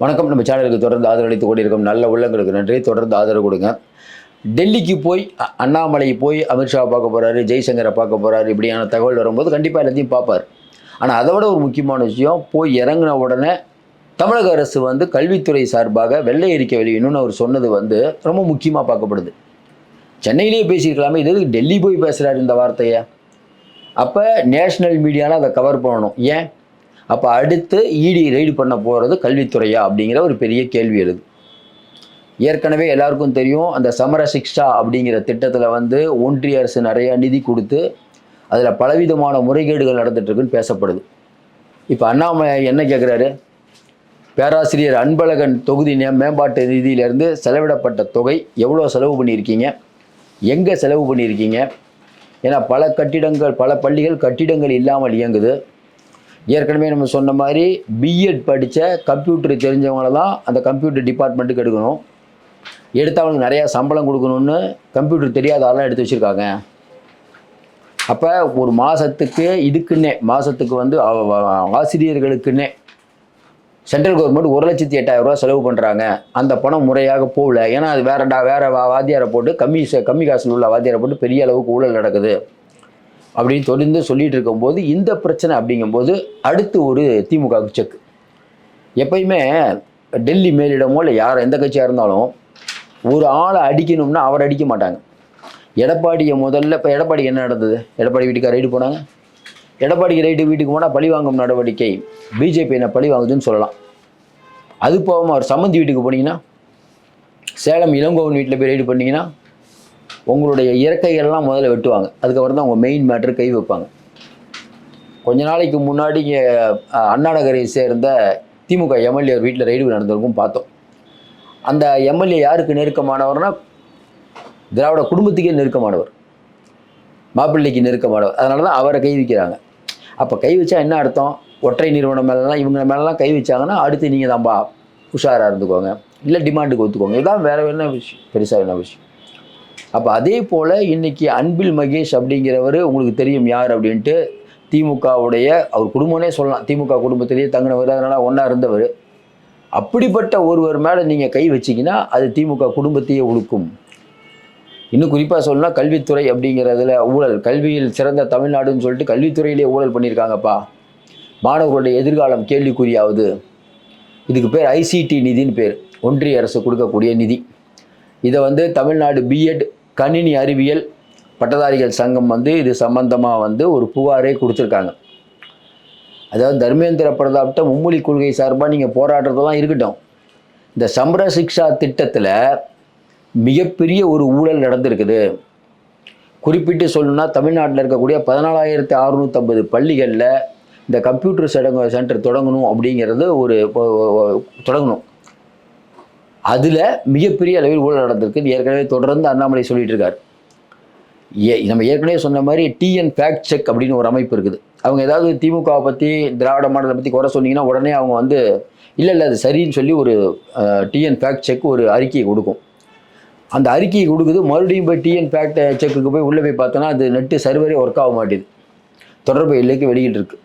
வணக்கம். நம்ம சேனலுக்கு தொடர்ந்து ஆதரவளித்து கொண்டிருக்கும் நல்ல உள்ளங்களுக்கு நன்றி. தொடர்ந்து ஆதரவு கொடுங்க. டெல்லிக்கு போய் அண்ணாமலை போய் அமித்ஷா பார்க்க போகிறாரு ஜெய்சங்கரை பார்க்க போகிறாரு இப்படியான தகவல் வரும்போது கண்டிப்பாக எல்லாத்தையும் பார்ப்பார். ஆனால் அதை விட ஒரு முக்கியமான விஷயம் போய் இறங்கின உடனே தமிழக அரசு வந்து கல்வித்துறை சார்பாக வெள்ளை அறிக்கை வெளியிடணும்னு அவர் சொன்னது வந்து ரொம்ப முக்கியமாக பார்க்கப்படுது. சென்னையிலேயே பேசியிருக்கலாமே இது டெல்லி போய் பேசுகிறாரு இந்த வார்த்தையை? அப்போ நேஷ்னல் மீடியாவில் அதை கவர் பண்ணணும். ஏன்? அப்போ அடுத்து இடி ரெய்டு பண்ண போகிறது கல்வித்துறையா அப்படிங்கிற ஒரு பெரிய கேள்வி எழுது. ஏற்கனவே எல்லாருக்கும் தெரியும் அந்த சமர சிக்ஷா அப்படிங்கிற திட்டத்தில் வந்து ஒன்றிய அரசு நிறையா நிதி கொடுத்து அதில் பலவிதமான முறைகேடுகள் நடந்துட்டுருக்குன்னு பேசப்படுது. இப்போ அண்ணாமலை என்ன கேட்குறாரு பேராசிரியர் அன்பழகன் தொகுதி மேம்பாட்டு நிதியிலேருந்து செலவிடப்பட்ட தொகை எவ்வளோ செலவு பண்ணியிருக்கீங்க? எங்கே செலவு பண்ணியிருக்கீங்க? ஏன்னா பல கட்டிடங்கள் பல பள்ளிகள் கட்டிடங்கள் இல்லாமல் இயங்குது. ஏற்கனவே நம்ம சொன்ன மாதிரி பிஎட் படித்த கம்ப்யூட்டர் தெரிஞ்சவங்கள தான் அந்த கம்ப்யூட்டர் டிபார்ட்மெண்ட்டுக்கு எடுக்கணும். எடுத்து அவங்களுக்கு நிறையா சம்பளம் கொடுக்கணும்னு கம்ப்யூட்டர் தெரியாத ஆளாக எடுத்து வச்சுருக்காங்க. அப்போ ஒரு மாதத்துக்கு இதுக்குன்னே மாதத்துக்கு வந்து அவ- ஆசிரியர்களுக்குன்னே சென்ட்ரல் கவர்மெண்ட் ஒரு லட்சத்தி எட்டாயிரம் ரூபா செலவு பண்ணுறாங்க அந்த பணம் முறையாக போகல. ஏன்னா அது வேறடா வேறு வாத்தியாரை போட்டு கம்மி கம்மி காசில் உள்ள வாத்தியாரை போட்டு பெரிய அளவுக்கு ஊழல் நடக்குது. அப்படின்னு தொடர்ந்து சொல்லிட்டு இருக்கும்போது இந்த பிரச்சனை அப்படிங்கும்போது அடுத்து ஒரு திமுக செக். எப்பயுமே டெல்லி மேலிடமோ இல்லை யார் எந்த கட்சியாக இருந்தாலும் ஒரு ஆளை அடிக்கணும்னா அவர் அடிக்க மாட்டாங்க. எடப்பாடியை முதல்ல இப்போ எடப்பாடி என்ன நடந்தது? எடப்பாடி வீட்டுக்கு ரைடு போனாங்க. எடப்பாடிக்கு ரைடு வீட்டுக்கு போனால் பழி வாங்கும் நடவடிக்கை பிஜேபி என்ன பழி வாங்குதுன்னு சொல்லலாம். அது போகாமல் அவர் சம்மந்தி வீட்டுக்கு போனீங்கன்னா சேலம் இளங்கோவன் வீட்டில் போய் ரைடு பண்ணிங்கன்னா உங்களுடைய இறக்கைகள்லாம் முதல்ல வெட்டுவாங்க. அதுக்கப்புறம் தான் உங்கள் மெயின் மேட்ரு கை வைப்பாங்க. கொஞ்ச நாளைக்கு முன்னாடி இங்கே அண்ணா நகரை சேர்ந்த திமுக எம்எல்ஏ வீட்டில் ரைடு நடந்திருக்கும் பார்த்தோம். அந்த எம்எல்ஏ யாருக்கு நெருக்கமானவர்னா திராவிட குடும்பத்துக்கே நெருக்கமானவர். மாப்பிள்ளைக்கு நெருக்கமானவர். அதனால தான் அவரை கை வைக்கிறாங்க. அப்போ கை வச்சா என்ன அர்த்தம்? ஒற்றை நிறுவனம் மேலெலாம் இவங்க மேலெலாம் கை வச்சாங்கன்னா அடுத்து நீங்கள் தான்ப்பா உஷாராக இருந்துக்கோங்க. இல்லை டிமாண்டுக்கு ஒத்துக்கோங்க. இதுதான் வேறு என்ன விஷயம்? பெருசாக என்ன விஷயம்? அப்போ அதே போல் இன்றைக்கி அன்பில் மகேஷ் அப்படிங்கிறவர் உங்களுக்கு தெரியும் யார் அப்படின்ட்டு திமுகவுடைய அவர் குடும்பம்னே சொல்லலாம் திமுக குடும்பத்திலேயே தங்கினவர் அதனால் ஒன்றா இருந்தவர். அப்படிப்பட்ட ஒருவர் மேலே நீங்கள் கை வச்சீங்கன்னா அது திமுக குடும்பத்தையே ஒழுக்கும் இன்னும் குறிப்பாக சொல்லலாம் கல்வித்துறை அப்படிங்கிறதுல ஊழல் கல்வியில் சிறந்த தமிழ்நாடுன்னு சொல்லிட்டு கல்வித்துறையிலே ஊழல் பண்ணியிருக்காங்கப்பா. மாணவர்களுடைய எதிர்காலம் கேள்விக்குறியாவது. இதுக்கு பேர் ஐசிடி நிதின்னு பேர் ஒன்றிய அரசு கொடுக்கக்கூடிய நிதி. இதை வந்து தமிழ்நாடு பிஎட் கணினி அறிவியல் பட்டதாரிகள் சங்கம் வந்து இது சம்பந்தமாக வந்து ஒரு புகாரே கொடுத்துருக்காங்க. அதாவது தர்மேந்திர பிரதாப்ட்ட மும்மொழி கொள்கை சார்பாக நீங்கள் போராடுறதெல்லாம் இருக்கட்டும். இந்த சம்பர சிக்ஷா திட்டத்தில் மிகப்பெரிய ஒரு ஊழல் நடந்திருக்குது. குறிப்பிட்டு சொல்லணும்னா தமிழ்நாட்டில் இருக்கக்கூடிய பதினாலாயிரத்தி அறுநூற்றம்பது பள்ளிகளில் இந்த கம்ப்யூட்டர் சடங்கு சென்டர் தொடங்கணும் அப்படிங்கிறது ஒரு தொடங்கணும். அதில் மிகப்பெரிய அளவில் ஊழல் நடந்திருக்கு. ஏற்கனவே தொடர்ந்து அண்ணாமலை சொல்லிட்டு இருக்கார் ஏ நம்ம ஏற்கனவே சொன்ன மாதிரி டிஎன் ஃபேக்ட் செக் அப்படின்னு ஒரு அமைப்பு இருக்குது. அவங்க ஏதாவது திமுகவை பற்றி திராவிட மாடலை பற்றி குறை சொன்னீங்கன்னா உடனே அவங்க வந்து இல்லை இல்லை அது சரின்னு சொல்லி ஒரு டிஎன் ஃபேக்ட் செக் ஒரு அறிக்கையை கொடுக்கும். அந்த அறிக்கையை கொடுக்குது. மறுபடியும் போய் டிஎன் ஃபேக்ட் செக்குக்கு போய் உள்ளே போய் பார்த்தோன்னா அது நெட்டு சர்வரே ஒர்க் ஆக மாட்டேது. தொடர்பு எல்லைக்கு வெளியிட்டு இருக்கு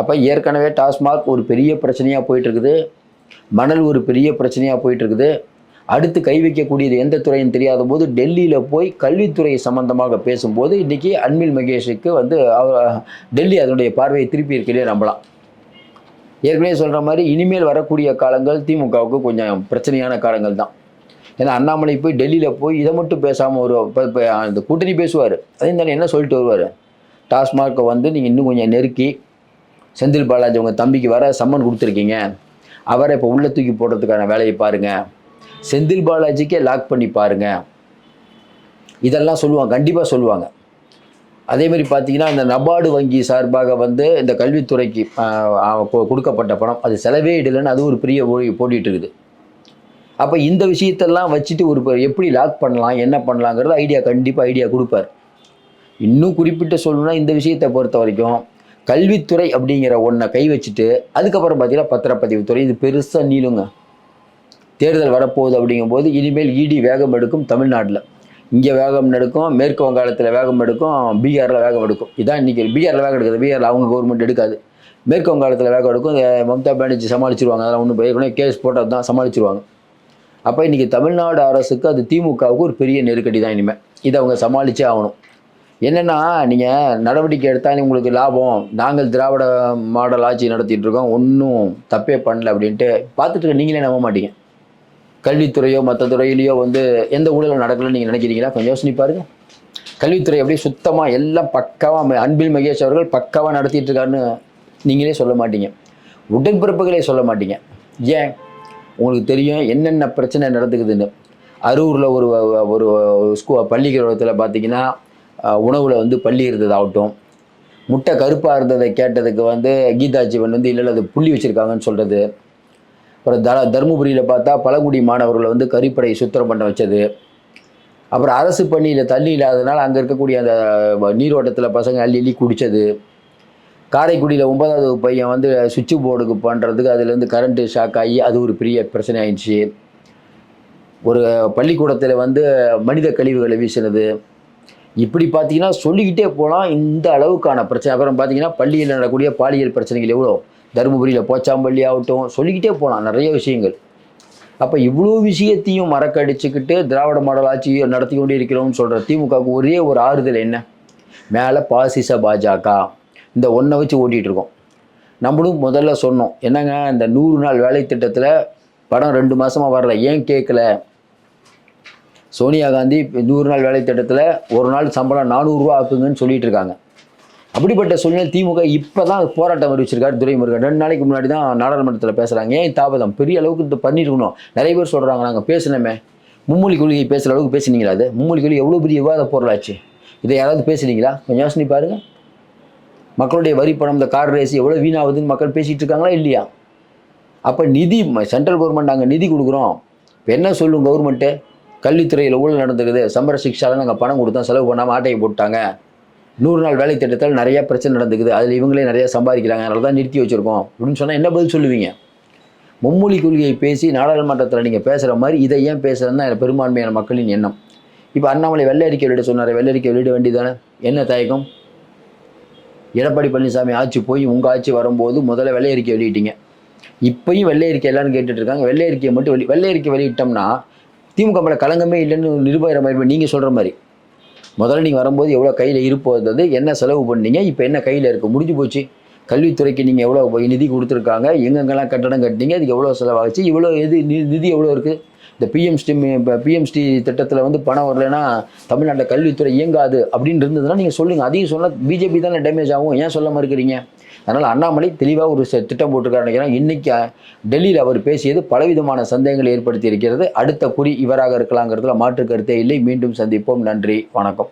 அப்போ ஏற்கனவே டாஸ்மாக் ஒரு பெரிய பிரச்சனையாக போயிட்டு இருக்குது மணல் ஒரு பெரிய பிரச்சனையாக போயிட்டு இருக்குது அடுத்து கை வைக்கக்கூடியது எந்த துறைன்னு தெரியாத போது டெல்லியில் போய் கல்வித்துறை சம்பந்தமாக பேசும்போது இன்றைக்கி அன்பில் மகேஷுக்கு வந்து அவர் டெல்லி அதனுடைய பார்வையை திருப்பி இருக்கிறே நம்பலாம். ஏற்கனவே சொல்கிற மாதிரி இனிமேல் வரக்கூடிய காலங்கள் திமுகவுக்கு கொஞ்சம் பிரச்சனையான காலங்கள் தான். ஏன்னா அண்ணாமலை போய் டெல்லியில் போய் இதை மட்டும் பேசாமல் ஒரு இப்போ அந்த கூட்டணி பேசுவார். அதையும் தானே என்ன சொல்லிட்டு வருவார்? டாஸ்மார்க்கை வந்து நீங்கள் இன்னும் கொஞ்சம் நெருக்கி செந்தில் பாலாஜி உங்கள் தம்பிக்கு வர சம்மன் கொடுத்துருக்கீங்க. அவரை இப்போ உள்ளே தூக்கி போடுறதுக்கான வேலையை பாருங்கள் செந்தில் பாலாஜிக்கே லாக் பண்ணி பாருங்கள் இதெல்லாம் சொல்லுவாங்க கண்டிப்பாக சொல்லுவாங்க. அதே மாதிரி பார்த்தீங்கன்னா இந்த நபார்டு வங்கி சார்பாக வந்து இந்த கல்வித்துறைக்கு கொ- கொடுக்கப்பட்ட பணம் அது செலவே இடலைன்னு அது ஒரு பெரிய போட்டிகிட்டு இருக்குது. அப்போ இந்த விஷயத்தெல்லாம் வச்சுட்டு ஒரு எப்படி லாக் பண்ணலாம் என்ன பண்ணலாங்கிறது ஐடியா கண்டிப்பாக ஐடியா கொடுப்பார். இன்னும் குறிப்பிட்டு சொல்லணும்னா இந்த விஷயத்தை பொறுத்த வரைக்கும் கல்வித்துறை அப்படிங்கிற ஒன்றை கை வச்சுட்டு அதுக்கப்புறம் பார்த்தீங்கன்னா பத்திரப்பதிவுத்துறை இது பெருசாக நீளுங்க. தேர்தல் வரப்போகுது அப்படிங்கும்போது இனிமேல் இடி வேகம் எடுக்கும் தமிழ்நாட்டில். இங்கே வேகம் எடுக்கும் மேற்கு வங்காளத்தில் வேகம் எடுக்கும் பீகாரில் வேகம் எடுக்கும். இதான் இன்றைக்கி பீகாரில் வேகம் எடுக்குது பீகாரில் அவங்க கவர்மெண்ட் எடுக்காது. மேற்கு வங்காளத்தில் வேகம் எடுக்கும் மம்தா பானர்ஜி சமாளிச்சிருவாங்க அதெல்லாம் ஒன்றும் ஏற்கனவே கேஸ் போட்டால் தான் சமாளிச்சிருவாங்க. அப்போ இன்றைக்கி தமிழ்நாடு அரசுக்கு அது திமுகவுக்கு ஒரு பெரிய நெருக்கடி தான் இனிமேல் இதை அவங்க சமாளித்தே ஆகணும். என்னென்னா நீங்கள் நடவடிக்கை எடுத்தால் உங்களுக்கு லாபம். நாங்கள் திராவிட மாடல் ஆட்சி நடத்திட்டு இருக்கோம் ஒன்றும் தப்பே பண்ணல அப்படின்ட்டு பார்த்துட்டு நீங்களே நம்ப மாட்டீங்க. கல்வித்துறையோ மற்ற துறையிலையோ வந்து எந்த ஊழலும் நடக்கலன்னு நீங்கள் நினைக்கிறீங்களா? கொஞ்சம் யோசனை கல்வித்துறை அப்படியே சுத்தமாக எல்லாம் பக்காவாக அன்பில் மகேஷ் அவர்கள் பக்காவாக நடத்திட்டு இருக்காருன்னு நீங்களே சொல்ல மாட்டீங்க. உடன்பிறப்புகளே சொல்ல மாட்டீங்க. ஏன்? உங்களுக்கு தெரியும் என்னென்ன பிரச்சனை நடந்துக்குதுன்னு. அரூரில் ஒரு ஒரு ஸ்கூ பள்ளிக்கூடத்தில் பார்த்தீங்கன்னா உணவில் வந்து பள்ளி இருந்ததாகட்டும் முட்டை கருப்பாக இருந்ததை கேட்டதுக்கு வந்து கீதா ஜீவன் வந்து இல்லை அது புள்ளி வச்சுருக்காங்கன்னு சொல்கிறது அப்புறம் த தருமபுரியில் பார்த்தா பழங்குடி மாணவர்களை வந்து கறிப்படை சுத்தம் பண்ண வச்சது. அப்புறம் அரசு பள்ளியில் தண்ணி இல்லாததுனால அங்கே இருக்கக்கூடிய அந்த நீரோட்டத்தில் பசங்க அள்ளி அள்ளி குடித்தது காரைக்குடியில் ஒன்பதாவது பையன் வந்து சுவிட்சு போர்டுக்கு பண்ணுறதுக்கு அதுலேருந்து கரண்ட்டு ஷாக் ஆகி அது ஒரு பெரிய பிரச்சனை ஆயிடுச்சு. ஒரு பள்ளிக்கூடத்தில் வந்து மனித கழிவுகளை வீசினது. இப்படி பார்த்தீங்கன்னா சொல்லிக்கிட்டே போகலாம் இந்த அளவுக்கான பிரச்சனை. அப்புறம் பார்த்தீங்கன்னா பள்ளியில் நடக்கக்கூடிய பாலியல் பிரச்சனைகள் எவ்வளோ? தருமபுரியில் போச்சாம்பள்ளி ஆகட்டும் சொல்லிக்கிட்டே போகலாம் நிறைய விஷயங்கள். அப்போ இவ்வளோ விஷயத்தையும் மறக்கடிச்சுக்கிட்டு திராவிட மாடல் ஆட்சி நடத்தி கொண்டு இருக்கிறோம்னு சொல்கிற திமுகவுக்கு ஒரே ஒரு ஆறுதல் என்ன? மேலே பாசிச பாஜக. இந்த ஒன்றை வச்சு ஓட்டிகிட்டு இருக்கோம். நம்மளும் முதல்ல சொன்னோம் என்னங்க இந்த நூறு நாள் வேலை திட்டத்தில் படம் ரெண்டு மாதமாக வரல ஏன் கேட்கல சோனியா காந்தி நூறு நாள் வேலை திட்டத்தில் ஒரு நாள் சம்பளம் நானூறுரூவா ஆக்குங்கன்னு சொல்லிட்டு இருக்காங்க. அப்படிப்பட்ட சூழ்நிலை திமுக இப்போ தான் போராட்டம் அறிவிச்சிருக்காரு துரைமுருகன். ரெண்டு நாளைக்கு முன்னாடி தான் நாடாளுமன்றத்தில் பேசுகிறாங்க ஏன் தாபதம்? பெரிய அளவுக்கு இது பண்ணியிருக்கணும் நிறைய பேர் சொல்கிறாங்க நாங்கள் பேசினோமே. மும்மொழி கொள்கை பேசுகிற அளவுக்கு பேசுனீங்களா அது? மும்மொழி கொள்கை எவ்வளோ பெரிய விவாத பொருளாச்சு? இதை யாராவது பேசுனீங்களா? கொஞ்சம் யோசனை பாருங்கள் மக்களுடைய வரி பணம் இந்த கார் ரேஸ் எவ்வளோ வீணாகுதுன்னு மக்கள் பேசிகிட்டு இருக்காங்களா இல்லையா? அப்போ நிதி சென்ட்ரல் கவர்மெண்ட் நாங்கள் நிதி கொடுக்குறோம். இப்போ என்ன சொல்லும் கவர்மெண்ட்டு கல்வித்துறையில் ஊழல் நடந்துக்குது சம்பர சிக்ஷாவில் நாங்கள் பணம் கொடுத்தோம் செலவு பண்ணாமல் ஆட்டையை போட்டாங்க நூறு நாள் வேலை திட்டத்தில் நிறைய பிரச்சனை நடந்துக்குது. அதில் இவங்களே நிறைய சம்பாதிக்கிறாங்க. அதனால தான் நிறுத்தி வச்சுருக்கோம். அப்படின்னு சொன்னால் என்ன பதில் சொல்லுவீங்க? மும்மொழி கொள்கையை பேசி நாடாளுமன்றத்தில் நீங்கள் பேசுகிற மாதிரி இதை ஏன் பேசுகிறதுனா தான் பெரும்பான்மையான மக்களின் எண்ணம். இப்போ அண்ணாமலை வெள்ளை அறிக்கை வெளியிட சொன்னார். வெள்ளை அறிக்கை வெளியிட வேண்டியதானே? என்ன தயக்கம்? எடப்பாடி பழனிசாமி ஆட்சி போய் உங்கள் ஆட்சி வரும்போது முதல்ல வெள்ளை அறிக்கை வெளியிட்டீங்க. இப்பயும் வெள்ளை அறிக்கை எல்லாரும் கேட்டுட்டு இருக்காங்க. வெள்ளை அறிக்கையை மட்டும் வெளி வெள்ளை அறிக்கை வெளியிட்டோம்னா திமுக மேலே கலங்கமே இல்லைன்னு நிருபாயிர மாதிரி நீங்கள் சொல்கிற மாதிரி. முதல்ல நீங்கள் வரும்போது எவ்வளோ கையில் இருப்போம் வந்தது என்ன செலவு பண்ணீங்க இப்போ என்ன கையில் இருக்குது முடிஞ்சு போச்சு. கல்வித்துறைக்கு நீங்கள் எவ்வளோ போய் நிதி கொடுத்துருக்காங்க எங்கெங்கெல்லாம் கட்டடம் கட்டினீங்க அதுக்கு எவ்வளோ செலவாகிச்சு இவ்வளோ எது நி- நிதி எவ்வளோ இருக்குது இந்த பிஎம்ஸ்டி இப்போ பிஎம்ஸ்டி திட்டத்தில் வந்து பணம் வரலைன்னா தமிழ்நாட்டில் கல்வித்துறை இயங்காது அப்படின்னு இருந்ததுன்னா நீங்கள் சொல்லுங்கள் அதையும் சொன்னால் பிஜேபி தானே டேமேஜ் ஆகும். ஏன் சொல்ல மறுக்கிறீங்க? அதனால் அண்ணாமலை தெளிவாக ஒரு திட்டம் போட்டிருக்காரு நினைக்கிறேன். இன்றைக்கி டெல்லியில் அவர் பேசியது பலவிதமான சந்தேகங்களை ஏற்படுத்தி இருக்கிறது அடுத்த குறி இவராக இருக்கலாங்கிறதுல மாற்று கருத்தே இல்லை. மீண்டும் சந்திப்போம். நன்றி. வணக்கம்.